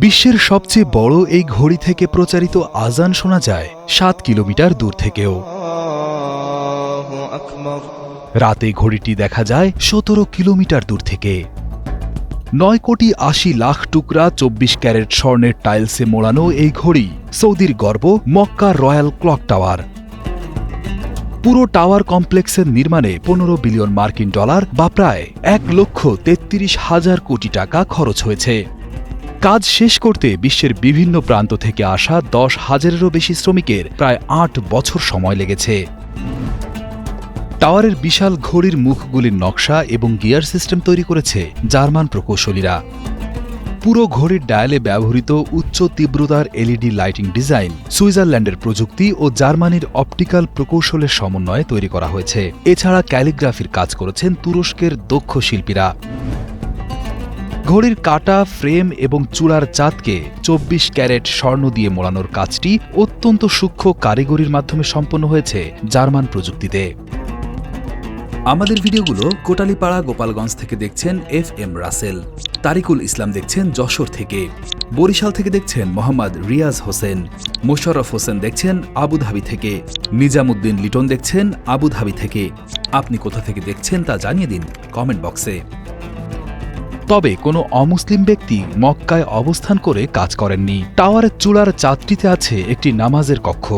বিশ্বের সবচেয়ে বড় এই ঘড়ি থেকে প্রচারিত আজান শোনা যায় সাত কিলোমিটার দূর থেকেও। রাতে ঘড়িটি দেখা যায় সতেরো কিলোমিটার দূর থেকে। নয় কোটি আশি লাখ টুকরা চব্বিশ ক্যারেট স্বর্ণের টাইলসে মোড়ানো এই ঘড়ি সৌদির গর্ব মক্কা রয়্যাল ক্লক টাওয়ার। পুরো টাওয়ার কমপ্লেক্সের নির্মাণে পনেরো বিলিয়ন মার্কিন ডলার বা প্রায় এক লক্ষ তেত্রিশ হাজার কোটি টাকা খরচ হয়েছে। কাজ শেষ করতে বিশ্বের বিভিন্ন প্রান্ত থেকে আসা দশ হাজারেরও বেশি শ্রমিকের প্রায় আট বছর সময় লেগেছে। টাওয়ারের বিশাল ঘড়ির মুখগুলির নকশা এবং গিয়ার সিস্টেম তৈরি করেছে জার্মান প্রকৌশলীরা। পুরো ঘড়ির ডায়ালে ব্যবহৃত উচ্চ তীব্রতার এলইডি লাইটিং ডিজাইন, সুইজারল্যান্ডের প্রযুক্তি ও জার্মানির অপটিক্যাল প্রকৌশলের সমন্বয়ে তৈরি করা হয়েছে। এছাড়া ক্যালিগ্রাফির কাজ করেছেন তুরস্কের দক্ষ শিল্পীরা। ঘড়ির কাটা, ফ্রেম এবং চূড়ার চাঁদকে চব্বিশ ক্যারেট স্বর্ণ দিয়ে মোড়ানোর কাজটি অত্যন্ত সূক্ষ্ম কারিগরির মাধ্যমে সম্পন্ন হয়েছে জার্মান প্রযুক্তিতে। আমাদের ভিডিওগুলো কোটালীপাড়া গোপালগঞ্জ থেকে দেখছেন এফ এম রাসেল, তারিকুল ইসলাম দেখছেন যশোর থেকে, বরিশাল থেকে দেখছেন মোহাম্মদ রিয়াজ হোসেন, মোশাররফ হোসেন দেখছেন আবুধাবি থেকে, নিজামুদ্দিন লিটন দেখছেন আবুধাবি থেকে। আপনি কোথা থেকে দেখছেন তা জানিয়ে দিন কমেন্ট বক্সে। তবে কোনো অমুসলিম ব্যক্তি মক্কায় অবস্থান করে কাজ করেননি। টাওয়ারের চূড়ার চাঁদটিতে আছে একটি নামাজের কক্ষ।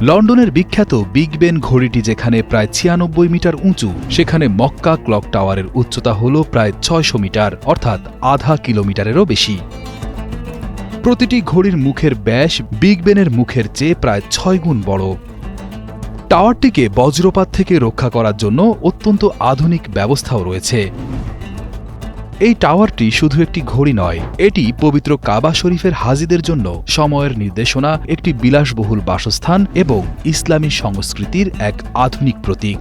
লন্ডনের বিখ্যাত বিগ বেন ঘড়িটি যেখানে প্রায় ছিয়ানব্বই মিটার উঁচু, সেখানে মক্কা ক্লক টাওয়ারের উচ্চতা হল প্রায় ছয়শো মিটার, অর্থাৎ আধা কিলোমিটারেরও বেশি। প্রতিটি ঘড়ির মুখের ব্যাস বিগ বেনের মুখের চেয়ে প্রায় ছয় গুণ বড়। টাওয়ারটিকে বজ্রপাত থেকে রক্ষা করার জন্য অত্যন্ত আধুনিক ব্যবস্থাও রয়েছে। এই টাওয়ারটি শুধু একটি ঘড়ি নয়, এটি পবিত্র কাবা শরীফের হাজিদের জন্য সময়ের নির্দেশনা, একটি বিলাসবহুল বাসস্থান এবং ইসলামী সংস্কৃতির এক আধুনিক প্রতীক।